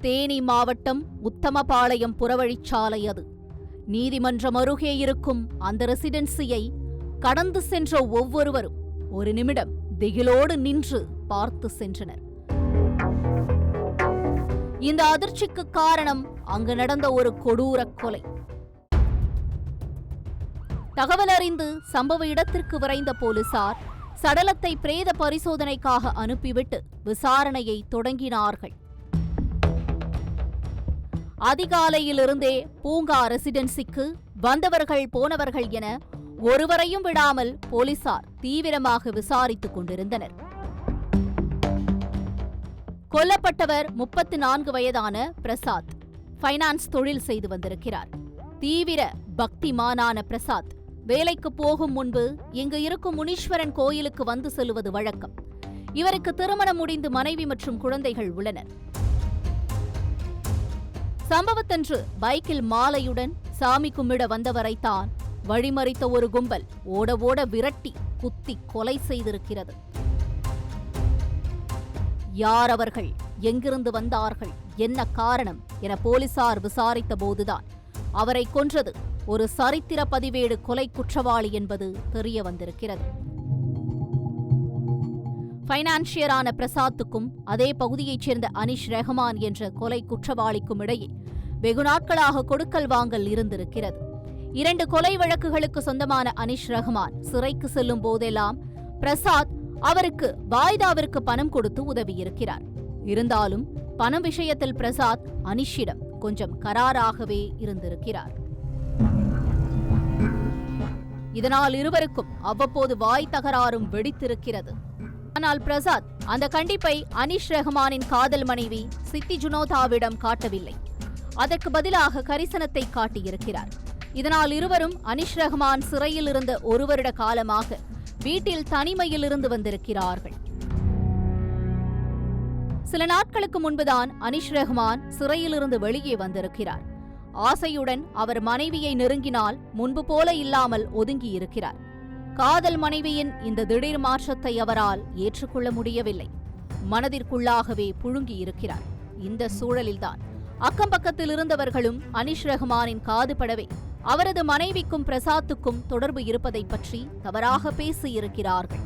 தேனி மாவட்டம் உத்தமபாளையம் புறவழிச்சாலை அது. நீதிமன்றம் அருகே இருக்கும் அந்த ரெசிடென்சியை கடந்து சென்ற ஒவ்வொருவரும் ஒரு நிமிடம் திகிலோடு நின்று பார்த்து சென்றனர். இந்த அதிர்ச்சிக்கு காரணம் அங்கு நடந்த ஒரு கொடூர கொலை. தகவல் அறிந்து சம்பவ இடத்திற்கு விரைந்த போலீசார் சடலத்தை பிரேத பரிசோதனைக்காக அனுப்பிவிட்டு விசாரணையை தொடங்கினார்கள். அதிகாலையிலிருந்தே பூங்கா ரெசிடென்சிக்கு வந்தவர்கள் போனவர்கள் என ஒருவரையும் விடாமல் போலீசார் தீவிரமாக விசாரித்துக் கொண்டிருந்தனர். கொல்லப்பட்டவர் முப்பத்து நான்கு வயதான பிரசாத் ஃபைனான்ஸ் தொழில் செய்து வந்திருக்கிறார். தீவிர பக்திமானான பிரசாத் வேலைக்கு போகும் முன்பு இங்கு இருக்கும் முனீஸ்வரன் கோயிலுக்கு வந்து செல்வது வழக்கம். இவருக்கு திருமணம் முடிந்து மனைவி மற்றும் குழந்தைகள் உள்ளனர். சம்பவத்தன்று பைக்கில் மாலையுடன் சாமி கும்பிட வந்தவரைத்தான் வழிமறித்த ஒரு கும்பல் ஓட ஓட விரட்டி குத்தி கொலை செய்திருக்கிறது. யார் அவர்கள்? எங்கிருந்து வந்தார்கள்? என்ன காரணம்? என போலீசார் விசாரித்த போதுதான் அவரை கொன்றது ஒரு சரித்திர பதிவேடு கொலை குற்றவாளி என்பது தெரிய வந்திருக்கிறது. ஃபைனான்சியரான பிரசாத்துக்கும் அதே பகுதியைச் சேர்ந்த அனிஷ் ரெஹமான் என்ற கொலை குற்றவாளிக்கும் இடையே வெகு நாட்களாக கொடுக்கல் வாங்கல் இருந்திருக்கிறது. இரண்டு கொலை வழக்குகளுக்கு சொந்தமான அனிஷ் ரஹ்மான் சிறைக்கு செல்லும் போதெல்லாம் பிரசாத் அவருக்கு வாய்தாவிற்கு பணம் கொடுத்து உதவியிருக்கிறார். இருந்தாலும் பணம் விஷயத்தில் பிரசாத் அனிஷிடம் கொஞ்சம் கராராகவே இருந்திருக்கிறார். இதனால் இருவருக்கும் அவ்வப்போது வாய் தகராறும் வெடித்திருக்கிறது. ஆனால் பிரசாத் அந்த கண்டிப்பை அனிஷ் ரஹ்மானின் காதல் மனைவி சித்தி ஜுனோதாவிடம் காட்டவில்லை. அதற்கு பதிலாக கரிசனத்தை காட்டியிருக்கிறார். இதனால் இருவரும் அனிஷ் ரஹ்மான் சிறையில் இருந்த ஒரு வருட காலமாக வீட்டில் தனிமையில் இருந்து வந்திருக்கிறார்கள். சில நாட்களுக்கு முன்புதான் அனிஷ் ரஹ்மான் சிறையிலிருந்து வெளியே வந்திருக்கிறார். ஆசையுடன் அவர் மனைவியை நெருங்கினால் முன்பு போல இல்லாமல் ஒதுங்கியிருக்கிறார். காதல் மனைவியின் இந்த திடீர் மாற்றத்தை அவரால் ஏற்றுக்கொள்ள முடியவில்லை. மனதிற்குள்ளாகவே புழுங்கியிருக்கிறார் இந்த சூழலில்தான் அக்கம் பக்கத்தில் இருந்தவர்களும் அனிஷ் ரஹ்மானின் காது படவே அவரது மனைவிக்கும் பிரசாத்துக்கும் தொடர்பு இருப்பதை பற்றி தவறாக பேசியிருக்கிறார்கள்.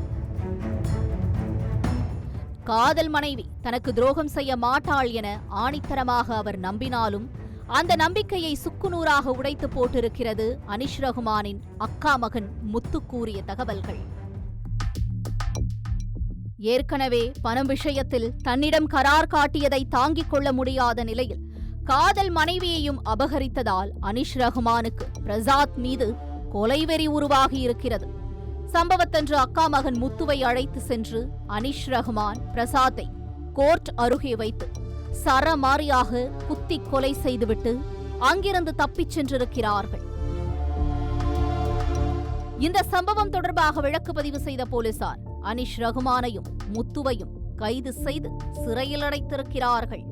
காதல் மனைவி தனக்கு துரோகம் செய்ய மாட்டாள் என ஆணித்தரமாக அவர் நம்பினாலும் அந்த நம்பிக்கையை சுக்குநூறாக உடைத்து போட்டிருக்கிறது அனிஷ் ரகுமானின் அக்கா மகன் முத்து கூறிய தகவல்கள். ஏற்கனவே பணம் விஷயத்தில் தன்னிடம் கரார் காட்டியதை தாங்கிக் கொள்ள முடியாத நிலையில் காதல் மனைவியையும் அபகரித்ததால் அனிஷ் ரஹ்மானுக்கு பிரசாத் மீது கொலைவெறி உருவாகியிருக்கிறது சம்பவத்தன்று அக்கா மகன் முத்துவை அழைத்து சென்று அனிஷ் ரஹ்மான் பிரசாத்தை கோர்ட் அருகே வைத்து சரமாரியாக குத்தி கொலை செய்துவிட்டு அங்கிருந்து தப்பிச் சென்றிருக்கிறார்கள். இந்த சம்பவம் தொடர்பாக வழக்கு பதிவு செய்த போலீசார் அனிஷ் ரகுமானையும் முத்துவையும் கைது செய்து சிறையில் அடைத்திருக்கிறார்கள்.